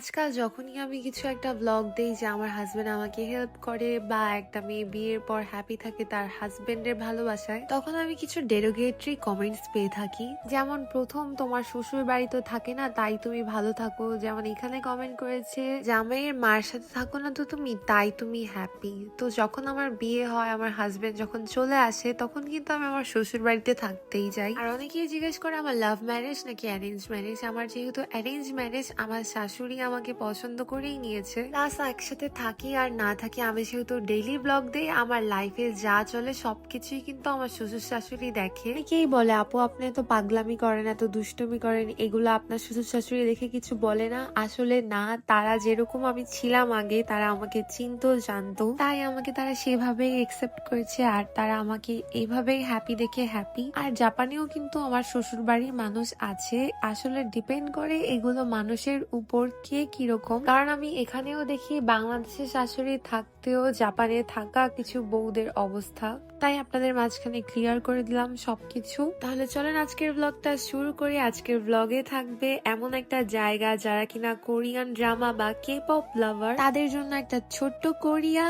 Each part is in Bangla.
আজকাল যখনই আমি কিছু একটা ব্লগ দিই যে আমার হাজবেন্ড আমাকে হেল্প করে বা একটা মেয়ে বিয়ের পর হ্যাপি থাকে তার হাজবেন্ডের ভালোবাসায়, তখন আমি কিছু ডেরোগেটরি কমেন্টস পেয়ে থাকি। যেমন, প্রথম তোমার শ্বশুর বাড়ি তো থাকে না, তাই তুমি ভালো থাকো। যেমন এখানে কমেন্ট করেছে, জামাইয়ের মার সাথে থাকো না তো তুমি, তাই তুমি হ্যাপি তো যখন আমার বিয়ে হয়, আমার হাজবেন্ড যখন চলে আসে, তখন কিন্তু আমি আমার শ্বশুর বাড়িতে থাকতেই যাই। আর অনেকেই জিজ্ঞেস করে, আমার লাভ ম্যারেজ নাকি অ্যারেঞ্জ ম্যারেজ আমার যেহেতু অ্যারেঞ্জ ম্যারেজ আমার শাশুড়ি আমাকে পছন্দ করেই নিয়েছে। প্লাস একসাথে থাকি আর না থাকি, আমি যেহেতু ডেইলি ব্লগ দিই, আমার লাইফে যা চলে সবকিছুই কিন্তু আমার শ্বশুর শাশুড়ি দেখে। অনেকেই বলে, আপু, আপনি তো পাগলামি করেন, এত দুষ্টুমি করেন, এগুলো আপনার শ্বশুর শাশুড়ি দেখে কিছু বলে না? আসলে না, তারা যেরকম আমি ছিলাম আগে, তারা আমাকে চিনতো, জানতো। তাই আমাকে তারা সেভাবেই একসেপ্ট করেছে আর তারা আমাকে এইভাবেই হ্যাপি দেখে হ্যাপি আর জাপানেও কিন্তু আমার শ্বশুর বাড়ির মানুষ আছে। আসলে ডিপেন্ড করে এগুলো মানুষের উপর কে কীরকম? কারণ আমি এখানেও দেখি বাংলাদেশের শাশুড়ি থাকতেও জাপানে থাকা কিছু বউদের অবস্থা। তাই আপনাদের মাঝখানে ক্লিয়ার করে দিলাম সবকিছু। তাহলে চলেন আজকের ব্লগটা শুরু করি। আজকের ব্লগে থাকবে এমন একটা জায়গা যারা কিনা কোরিয়ান ড্রামা বা কে পপ লাভার তাদের জন্য একটা ছোট্ট কোরিয়া।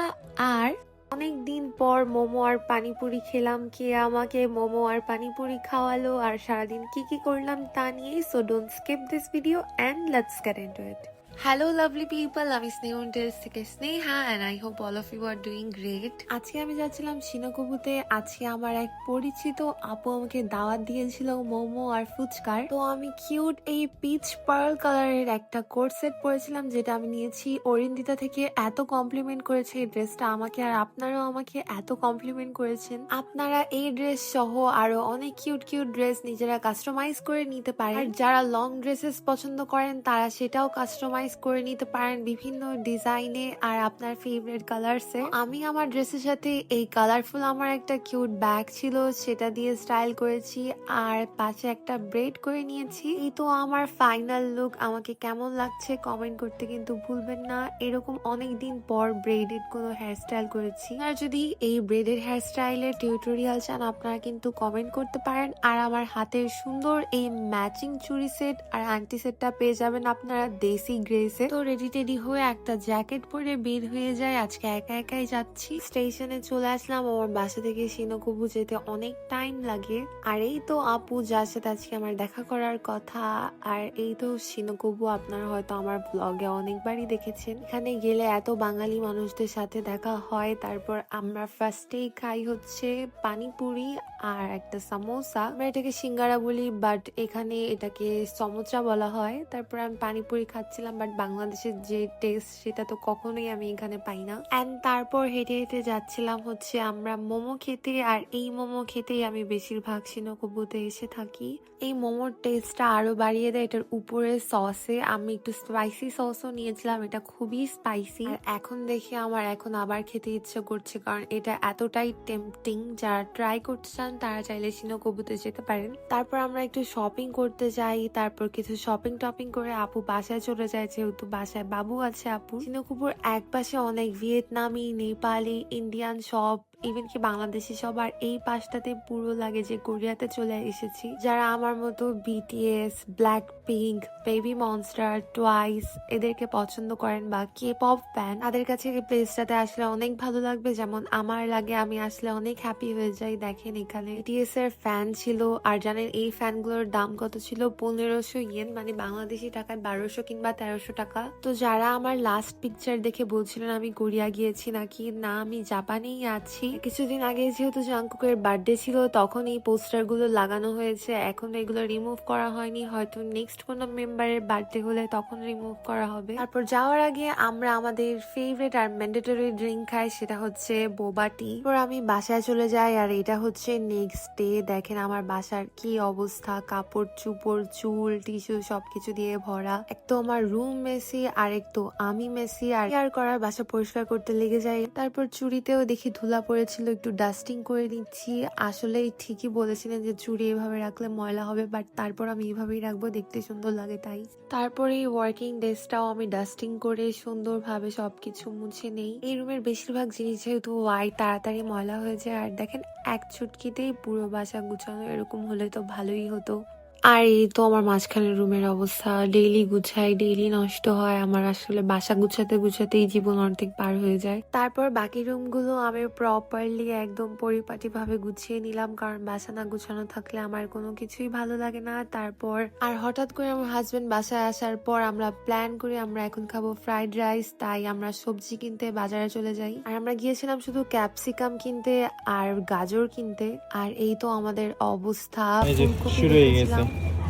আর অনেক দিন পর মোমো আর পানিপুরি খেলাম, কে আমাকে মোমো আর পানিপুরি খাওয়ালো, আর সারাদিন কি কি করলাম তা নিয়েই so don't skip this video and let's get into it hello lovely people আমি স্নেহ টেলস থেকে Sneha and I hope all of you are doing great আজকে আমি যাচ্ছিলাম সিনাকুবুতে আজকে আমার এক পরিচিত আপু আমাকে দাওয়াত দিয়েছিল মোমো আর ফুচকার তো আমি কিউট এই পিচ পার্ল কালারের একটা কোট সেট পরেছিলাম, যেটা আমি নিয়েছি অরিন্দিতা থেকে। এত কমপ্লিমেন্ট করেছে এই ড্রেসটা আমাকে, আর আপনারাও আমাকে এত কমপ্লিমেন্ট করেছেন। আপনারা এই ড্রেস সহ আরও অনেক কিউট কিউট ড্রেস নিজেরা কাস্টমাইজ করে নিতে পারেন। যারা লং ড্রেসেস পছন্দ করেন, তারা সেটাও কাস্টমাইজ করে নিতে পারেন বিভিন্ন ডিজাইনে আর আপনার ফেভারিট কালারসে আমি আমার ড্রেসের সাথে এই কালারফুল আমার একটা কিউট ব্যাগ ছিল, সেটা দিয়ে স্টাইল করেছি আর পাশে একটা ব্রেড করে নিয়েছি। এই তো আমার ফাইনাল লুক আমাকে কেমন লাগছে কমেন্ট করতে কিন্তু ভুলবেন না। এরকম অনেক দিন পর ব্রেডেড কোনো হেয়ারস্টাইল করেছি। আর যদি এই ব্রেডেড হেয়ারস্টাইলের টিউটোরিয়াল চান, আপনারা কিন্তু কমেন্ট করতে পারেন। আর আমার হাতের সুন্দর এই ম্যাচিং চুরি সেট আর আন্টি সেটটা পেয়ে যাবেন আপনারা দেশি গ্রেসে তো রেডি টেডি হয়ে একটা জ্যাকেট পরে বের হয়ে যায়। আজকে একা একাই যাচ্ছি। স্টেশনে চলে আসলাম। আমার বাসা থেকে সিনকুবু যেতে অনেক টাইম লাগে। আর এই তো আপু যার সাথে আজকে আমার দেখা করার কথা। আর এই তো সিনকুবু আপনারা হয়তো আমার ব্লগে অনেকবারই দেখেছেন। এখানে গেলে এত বাঙালি মানুষদের সাথে দেখা হয়। তারপর আমরা ফার্স্টেই খাই হচ্ছে পানিপুরি আর একটা সামোসা আমরা এটাকে সিঙ্গারা বলি বাট এখানে এটাকে সমোচা বলা হয়। তারপর আমি পানিপুরি খাচ্ছিলাম বাট বাংলাদেশের যে টেস্ট সেটা তো কখনোই আমি এখানে পাই না। অ্যান্ড তারপর হেঁটে হেঁটে যাচ্ছিলাম হচ্ছে আমরা মোমো খেতে, আর এই মোমো খেতেই আমি বেশিরভাগ সিনকবুতে এসে থাকি। এই মোমোর টেস্টটা আরও বাড়িয়ে দেয় এটার উপরে সসে আমি একটু স্পাইসি সসও নিয়েছিলাম, এটা খুবই স্পাইসি এখন দেখে আমার এখন আবার খেতে ইচ্ছে করছে, কারণ এটা এতটাই টেম্পটিং যারা ট্রাই করতে চান, তারা চাইলে সিনকবুতে যেতে পারেন। তারপর আমরা একটু শপিং করতে যাই, তারপর কিছু শপিং টপিং করে আপু বাসায় চলে যায় যেহেতু বাসায় বাবু আছে আপু সিনকুপুর এক পাশে অনেক ভিয়েতনামি নেপালি ইন্ডিয়ান সব ইভেন কি বাংলাদেশি সব আর এই পাশটাতে পুরো লাগে যে কোরিয়াতে চলে এসেছি। যারা আমার মতো BTS Blackpink Baby Monster Twice এদেরকে পছন্দ করেন বা কে পপ ফ্যান তাদের কাছে এই প্লেসটাতে আসলে অনেক ভালো লাগবে। যেমন আমার লাগে আমি আসলে অনেক হ্যাপি হয়ে যাই। দেখেন এখানে বিটিএস এর ফ্যান ছিল আর জানেন এই ফ্যানগুলোর দাম কত ছিল? পনেরোশো ইয়েন মানে বাংলাদেশি টাকায় বারোশো কিংবা তেরোশো টাকা। তো যারা আমার লাস্ট পিকচার দেখে বলছিলেন আমি কোরিয়া গিয়েছি নাকি? না, আমি জাপানেই আছি। কিছুদিন আগে যেহেতু জাংকুকের বার্থডে ছিল, তখন এই পোস্টারগুলো লাগানো হয়েছে। এখন এগুলো রিমুভ করা হয়নি। হয়তো নেক্সট কোনো মেম্বারের বার্থডে হলে তখন রিমুভ করা হবে। তারপর যাওয়ার আগে আমরা আমাদের ফেভারিট আর ম্যান্ডেটরি ড্রিঙ্ক খাই, সেটা হচ্ছে বোবা টি আমি বাসায় চলে যাই, আর এটা হচ্ছে নেক্সট ডে দেখেন আমার বাসার কি অবস্থা। কাপড়, চুপড়, চুল টিস্যু সবকিছু দিয়ে ভরা। এক তো আমার রুম মেসি আর এক তো আমি মেসি আর করার বাসা পরিষ্কার করতে লেগে যাই। তারপর চুরিতেও দেখি ধুলা পড়েছিল একটু ডাস্টিং করে নিচ্ছি। আসলে ঠিকই বলেছিলেন যে চুরি এভাবে রাখলে ময়লা হবে বাট তারপর আমি এইভাবেই রাখব, দেখতে সুন্দর লাগে তাই। তারপরে এই ওয়ার্কিং ডেস্কটাও আমি ডাস্টিং করে সুন্দরভাবে সবকিছু মুছে নেই। এই রুমের বেশিরভাগ জিনিস যেহেতু হোয়াইট তাড়াতাড়ি ময়লা হয়ে যায়। আর দেখেন, এক ছুটকিতেই পুরো বাসা গুছানো এরকম হলে তো ভালোই হতো। আর এই তো আমার মাঝখানের রুমের অবস্থা। ডেইলি গুছাই ডেইলি নষ্ট হয়। আমার আসলে বাসা গুছাতে, গুছাতেই জীবন অর্ধেক পার হয়ে যায়। তারপর বাকি রুমগুলো আমি প্রপারলি একদম পরিপাটি ভাবে গুছিয়ে নিলাম। কারণ বাসা না গুছানো থাকলে আমার কোনো কিছুই ভালো লাগে না। তারপর আর হঠাৎ করে আমার হাজবেন্ড বাসায় আসার পর আমরা প্ল্যান করি আমরা এখন খাব ফ্রাইড রাইস তাই আমরা সবজি কিনতে বাজারে চলে যাই। আর আমরা গিয়েছিলাম শুধু ক্যাপসিকাম কিনতে আর গাজর কিনতে। আর এই তো আমাদের অবস্থা।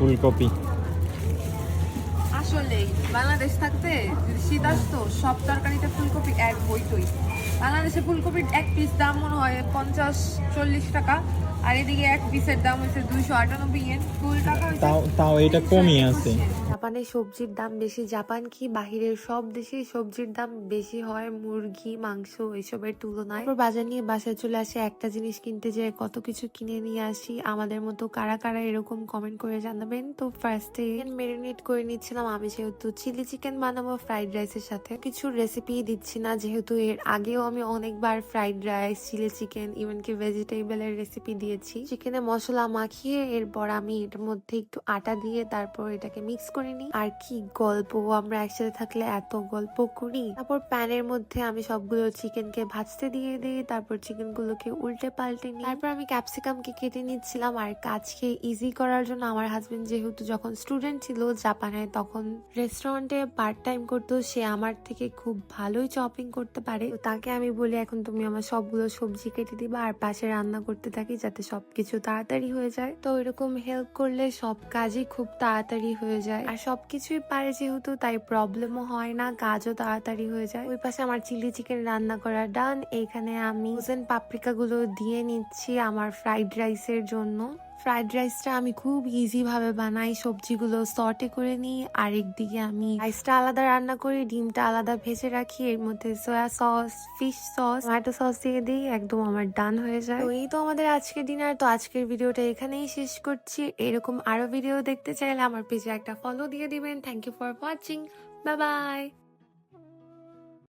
ফুলকপি। আসলে বাংলাদেশ থাকতে শীত আসতো সব তরকারিতে ফুলকপি এক বইতই। বাংলাদেশে ফুলকপির এক পিস দাম মনে হয় পঞ্চাশ চল্লিশ টাকা। আর এদিকে এক পিসের দাম হচ্ছে দুইশো আটানব্বই ইয়েন ফুল টাকা তাও এটা কমই আছে। জাপানে সবজির দাম বেশি জাপান কি বাহিরের সব দেশে সবজির দাম বেশি হয়? মুরগি মাংস এসবের তুলনায়? তারপর বাজার নিয়ে বাসায় চলে আসে একটা জিনিস কিনতে যে কত কিছু কিনে নিয়ে আসি। আমাদের মতো কারা কারা এরকম কমেন্ট করে জানাবেন? তো ফার্স্টে মেরিনেট করে নিচ্ছিলাম। আমি যেহেতু চিলি চিকেন বানাবো ফ্রাইড রাইসের সাথে। কিছু রেসিপি দিচ্ছি না যেহেতু এর আগেও আমি অনেকবার fried rice chilli chicken even কি ভেজিটেবলের রেসিপি দিয়েছি। চিকেনে মশলা মাখিয়ে, এরপর আমি এটার মধ্যে একটু আটা দিয়ে তারপর এটাকে মিক্স করে নিই। আর কি গল্প, আমরা একসাথে থাকলে এত গল্প করি। তারপর প্যানের মধ্যে আমি সবগুলো চিকেনকে ভাজতে দিয়ে দিই, তারপর চিকেন গুলোকে উল্টে পাল্টে নিই। তারপর আমি ক্যাপসিকামকে কেটে নিচ্ছিলাম। আর কাজকে ইজি করার জন্য আমার হাজবেন্ড যেহেতু যখন স্টুডেন্ট ছিল জাপানে, তখন রেস্টুরেন্টে পার্ট টাইম করতো, সে আমার থেকে খুব ভালোই চপিং করতে পারে। তো তাকে আমি বলি, এখন তুমি আমার সবগুলো সবজি কেটে দিবা আর পাশে রান্না করতে থাকি যাতে সবকিছু তাড়াতাড়ি হয়ে যায়। তো এরকম হেল্প করলে সব কাজই খুব তাড়াতাড়ি হয়ে যায়। আর সবকিছুই পারে যেহেতু, তাই প্রবলেমও হয় না, কাজও তাড়াতাড়ি হয়ে যায়। ওই পাশে আমার চিলি চিকেন রান্না করা ডান এখানে আমি পাপরিকা গুলো দিয়ে নিচ্ছি আমার ফ্রাইড রাইসের জন্য। ফ্রাইড রাইসটা আমি খুব ইজি ভাবে বানাই, সবজিগুলো সর্টে করে নিই আর একদিকে আমি রাইসটা আলাদা রান্না করি, ডিমটা আলাদা ভেজে রাখি, এর মধ্যে soya sauce fish sauce tomato sauce দিয়ে দিই, একদম আমার ডান হয়ে যায়। তো এই তো আমাদের আজকের ডিনার তো আজকের ভিডিওটা এখানেই শেষ করছি। এরকম আরও ভিডিও দেখতে চাইলে আমার পেজে একটা ফলো দিয়ে দিবেন। Thank you for watching bye bye